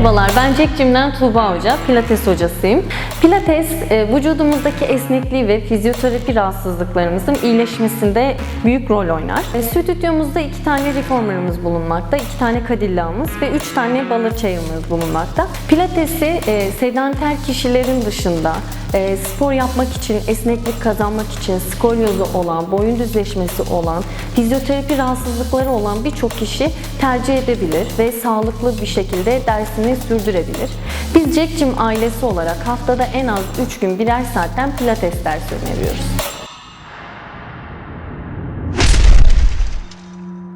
Merhabalar, ben Jack Gym'den Tuğba Hoca, Pilates hocasıyım. Pilates, e, vücudumuzdaki esnekliği ve fizyoterapi rahatsızlıklarımızın iyileşmesinde büyük rol oynar. E, Stüdyomuzda iki tane reformerımız bulunmakta, iki tane kadillağımız ve üç tane balık çayımız bulunmakta. Pilatesi e, sedanter kişilerin dışında e, spor yapmak için, esneklik kazanmak için, skolyozu olan, boyun düzleşmesi olan, fizyoterapi rahatsızlıkları olan birçok kişi tercih edebilir ve sağlıklı bir şekilde dersini sürdürebilir. Biz Jack Gym ailesi olarak haftada en az 3 gün birer saatten pilates dersi öneriyoruz.